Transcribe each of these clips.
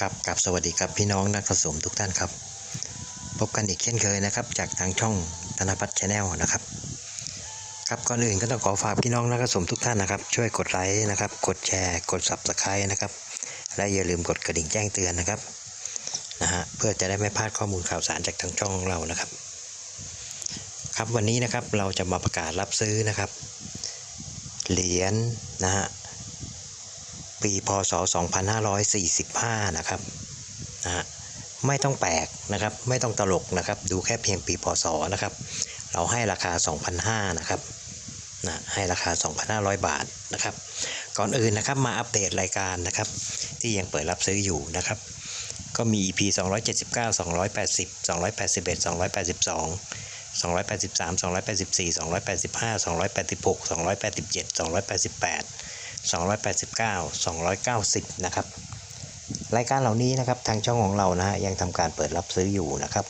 ครับกับสวัสดีครับพี่น้องนักผสมทุกท่านครับ พบกันอีกเช่นเคยนะครับ จากทางช่องธนพัฒน์ชาแนลนะครับ ครับก่อนอื่นก็ต้องขอฝากพี่น้องนักผสมทุกท่านนะครับ ช่วยกดไลค์นะครับ กดแชร์ กด subscribe นะครับ และอย่าลืมกดกระดิ่งแจ้งเตือนนะครับนะฮะเพื่อจะได้ไม่พลาดข้อมูลข่าวสารจากทางช่องของเรานะครับ ครับวันนี้นะครับเราจะมาประกาศรับซื้อนะครับ เหรียญนะฮะ ปีพศ 2545 นะครับนะฮะไม่ต้องแปลกนะครับ ไม่ต้องตลกนะครับ ดูแค่เพียงปีพศนะครับ เราให้ราคา 2,500นะครับนะให้ราคา 2,500 บาทนะครับ ก่อนอื่นนะครับมาอัปเดตรายการนะครับ ที่ยังเปิดรับซื้ออยู่นะครับ ก็มี EP 279 280 281 282 283 284 285 286 287 288 289 290 นะครับ รายการเหล่านี้นะครับทางช่องของเรานะฮะยังทำการเปิดรับซื้ออยู่นะครับ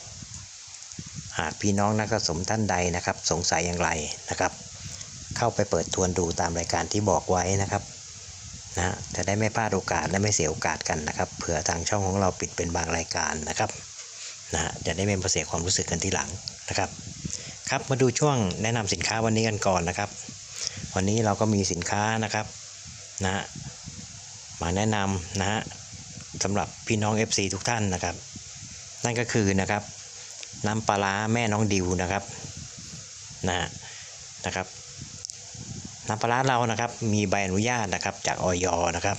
หากพี่น้องนักสมท่านใดนะครับ สงสัยอย่างไรนะครับ เข้าไปเปิดทวนดูตามรายการที่บอกไว้นะครับนะฮะจะได้ไม่พลาดโอกาสและไม่เสียโอกาสกันนะครับเผื่อทางช่องของเราปิดเป็นบางรายการนะครับนะฮะจะได้ไม่เสียความรู้สึกกันที่หลังนะครับครับมาดูช่วงแนะนำสินค้าวันนี้กันก่อนนะครับ วันนี้เราก็มีสินค้านะครับ นะมาแนะนำนะฮะสำหรับพี่น้อง FC ทุกท่านนะครับ นั่นก็คือนะครับน้ำปลาร้าแม่น้องดิวนะครับนะฮะนะครับน้ำปลาร้าเรานะครับมีใบอนุญาตนะครับจากออยนะครับ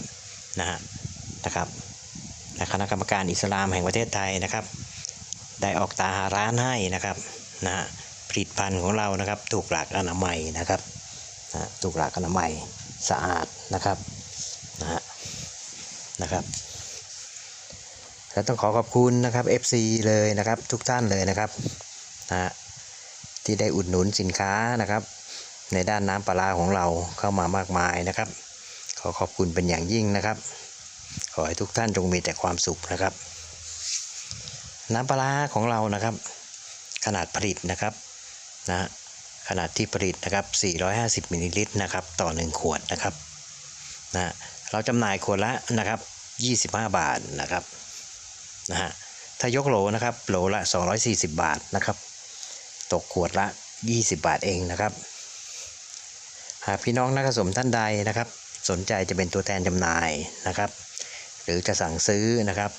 นะฮะนะครับคณะกรรมการอิสลามแห่งประเทศไทยนะครับ ได้ออกตาหาร้านให้นะครับนะฮะผลิตภัณฑ์ของเรานะครับ ถูกหลักอนามัยนะครับนะถูกหลักอนามัย สะอาดนะครับนะฮะนะครับ และต้องขอขอบคุณนะครับ FC เลยนะครับทุกท่านเลยนะครับนะฮะที่ได้อุดหนุนสินค้านะครับ ในด้านน้ำปลาของเราเข้ามามากมายนะครับ ขอขอบคุณเป็นอย่างยิ่งนะครับ ขอให้ทุกท่านจงมีแต่ความสุขนะครับ น้ำปลาร้าของเรานะครับ ขนาดผลิตนะครับนะฮะ ขนาดที่ผลิตนะครับ 450มิลลิลิตรนะครับต่อ 1 ขวดนะครับนะเราจำหน่ายขวดละนะครับ 25 บาทนะครับนะฮะถ้ายกโหลนะครับโหลละ 240 บาทนะครับ ตกขวดละ 20 บาทเองนะครับ หากพี่น้องนักสมท่านใดนะครับ สนใจจะเป็นตัวแทนจำหน่ายนะครับ หรือจะสั่งซื้อนะครับ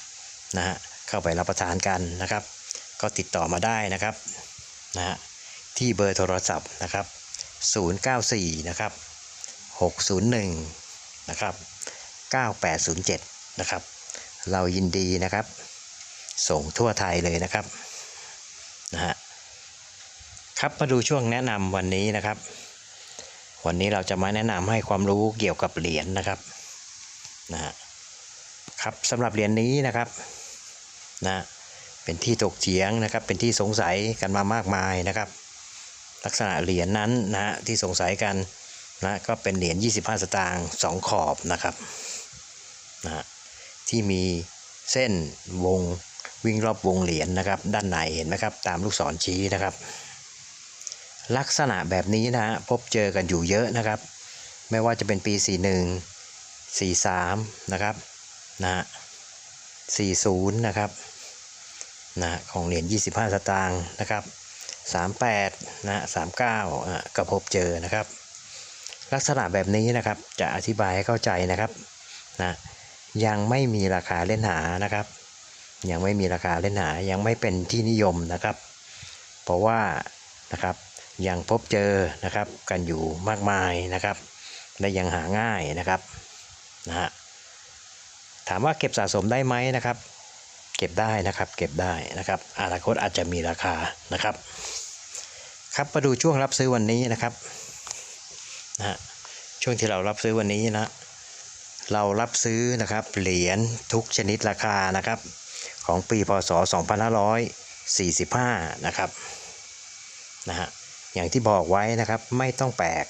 นะฮะเข้าไปรับประทานกันนะครับ ก็ติดต่อมาได้นะครับนะฮะ ที่เบอร์โทรศัพท์นะครับ 094 นะครับ 601 นะครับ 9807 นะครับ เรายินดีนะครับ ส่งทั่วไทยเลยนะครับนะฮะครับมาดูช่วงแนะนำวันนี้นะครับ วันนี้เราจะมาแนะนำให้ความรู้เกี่ยวกับเหรียญนะครับนะฮะครับสำหรับเหรียญนี้นะครับนะเป็นที่ตกเถียงนะครับ เป็นที่สงสัยกันมามากมายนะครับ ลักษณะเหรียญนั้นนะฮะที่สงสัยกันนะก็เป็นเหรียญ25 สตางค์2ขอบนะครับนะฮะที่มีเส้นวงวิ่งรอบวงเหรียญนะครับ ด้านในเห็นไหมครับ ตามลูกศรชี้นะครับ ลักษณะแบบนี้นะฮะพบเจอกันอยู่เยอะนะครับ ไม่ว่าจะเป็นปี 41 43 นะครับนะฮะ40 นะครับนะฮะของเหรียญ25 สตางค์นะครับ 38นะ39อะก็พบเจอนะครับ ลักษณะแบบนี้นะครับจะอธิบายให้เข้าใจนะครับนะยังไม่มีราคาเล่นหานะครับ ยังไม่มีราคาเล่นหายังไม่เป็นที่นิยมนะครับ เพราะว่านะครับยังพบเจอนะครับกันอยู่มากมายนะครับ และยังหาง่ายนะครับนะฮะถามว่าเก็บสะสมได้ไหมนะครับ เก็บได้นะครับ เก็บได้นะครับ อนาคตอาจจะมีราคานะครับ ครับมาดูช่วงรับซื้อวันนี้นะครับนะฮะช่วงที่เรารับซื้อวันนี้นะ เรารับซื้อนะครับเหรียญทุกชนิดราคานะครับ ของปีพศ 2545 นะครับนะฮะอย่างที่บอกไว้นะครับไม่ต้องแปลก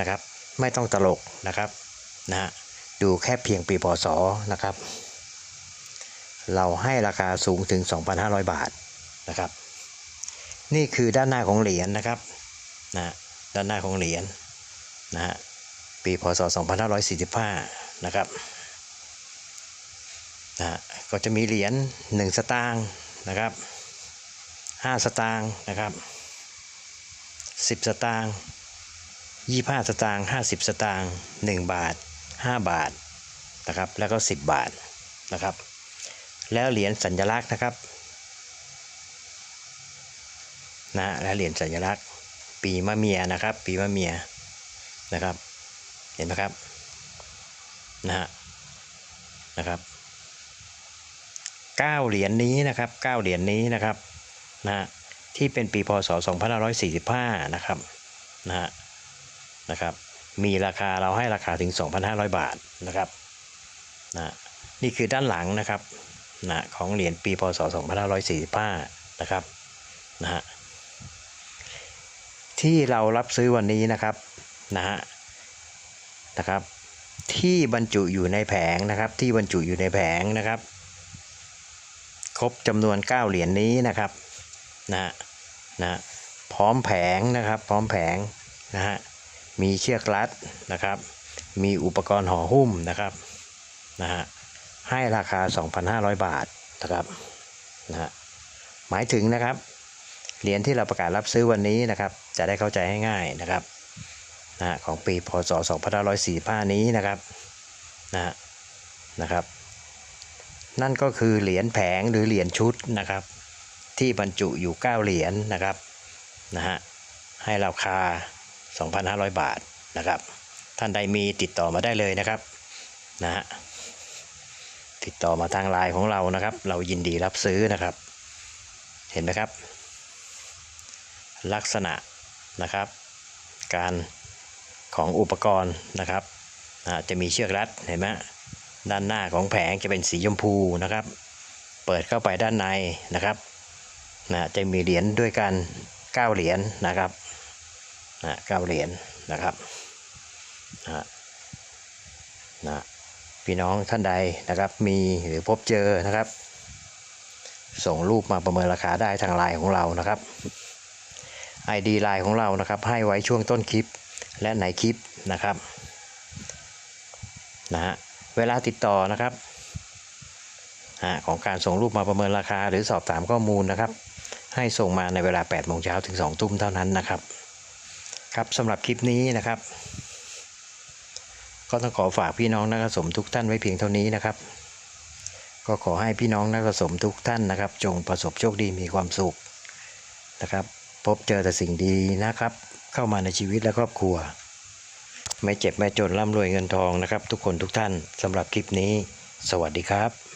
นะครับ ไม่ต้องตลกนะครับนะฮะดูแค่เพียงปีพศนะครับ เราให้ราคาสูงถึง 2,500 บาทนะครับ นี่คือด้านหน้าของเหรียญนะครับนะด้านหน้าของเหรียญนะฮะปีพศ 2545 นะครับนะฮะก็จะมีเหรียญหนึ่งสตางค์นะครับห้าสตางค์นะครับสิบสตางค์ยี่ห้าสตางค์ห้าสิบสตางค์หนึ่งบาทห้าบาทนะครับแล้วก็สิบบาทนะครับ แล้วเหรียญสัญลักษณ์นะครับนะและเหรียญสัญลักษณ์ ปีมะเมียนะครับ ปีมะเมียนะครับ เห็นไหมครับนะฮะนะครับเก้าเหรียญนี้นะครับเก้าเหรียญนี้นะครับนะฮะที่เป็นปีพศ 2545 นะครับนะฮะนะครับ มีราคาเราให้ราคาถึง 2,500 บาทนะครับนะนี่คือด้านหลังนะครับ นะของเหรียญปีพศ 2545 นะครับนะฮะที่เรารับซื้อวันนี้นะครับนะฮะนะครับที่บรรจุอยู่ในแผงนะครับที่บรรจุอยู่ในแผงนะครับ ครบจำนวน 9 เหรียญนี้นะครับนะฮะนะพร้อมแผงนะครับพร้อมแผงนะฮะมีเชือกรัดนะครับ มีอุปกรณ์ห่อหุ้มนะครับนะฮะ ให้ราคา 2,500 บาทนะครับนะฮะหมายถึงนะครับเหรียญที่เราประกาศรับซื้อวันนี้นะครับ จะได้เข้าใจง่ายๆนะครับนะฮะของปีพศ2545 นี้นะครับนะฮะนะครับ นั่นก็คือเหรียญแผงหรือเหรียญชุดนะครับ ที่บรรจุอยู่ 9 เหรียญนะครับนะฮะให้ราคา 2,500 บาทนะครับ ท่านใดมีติดต่อมาได้เลยนะครับนะฮะ ติดต่อมาทางไลน์ของเรานะครับ เรายินดีรับซื้อนะครับ เห็นไหมครับ ลักษณะนะครับ การของอุปกรณ์นะครับจะมีเชือกรัดเห็นไหมด้านหน้าของแผงจะเป็นสีชมพูนะครับ เปิดเข้าไปด้านในนะครับนะจะมีเหรียญด้วยกัน9เหรียญนะครับนะเก้าเหรียญนะครับนะนะ พี่น้องท่านใดนะครับมีหรือพบเจอนะครับ ส่งรูปมาประเมินราคาได้ทางไลน์ของเรานะครับ ID ไลน์ของเรานะครับให้ไว้ช่วงต้นคลิปและในคลิปนะครับนะฮะเวลาติดต่อนะครับอ่าของการส่งรูปมาประเมินราคาหรือสอบถามข้อมูลนะครับ ให้ส่งมาในเวลา8โมงเช้าถึง2ทุ่มเท่านั้นนะครับ ครับสำหรับคลิปนี้นะครับ ก็ต้องขอฝากพี่น้องนักสมทุกท่านไว้เพียงเท่านี้นะครับ ก็ขอให้พี่น้องนักสมทุกท่านนะครับ จงประสบโชคดีมีความสุขนะครับ พบเจอแต่สิ่งดีนะครับ เข้ามาในชีวิตและครอบครัว ไม่เจ็บไม่จนร่ำรวยเงินทองนะครับ ทุกคนทุกท่านสำหรับคลิปนี้ สวัสดีครับ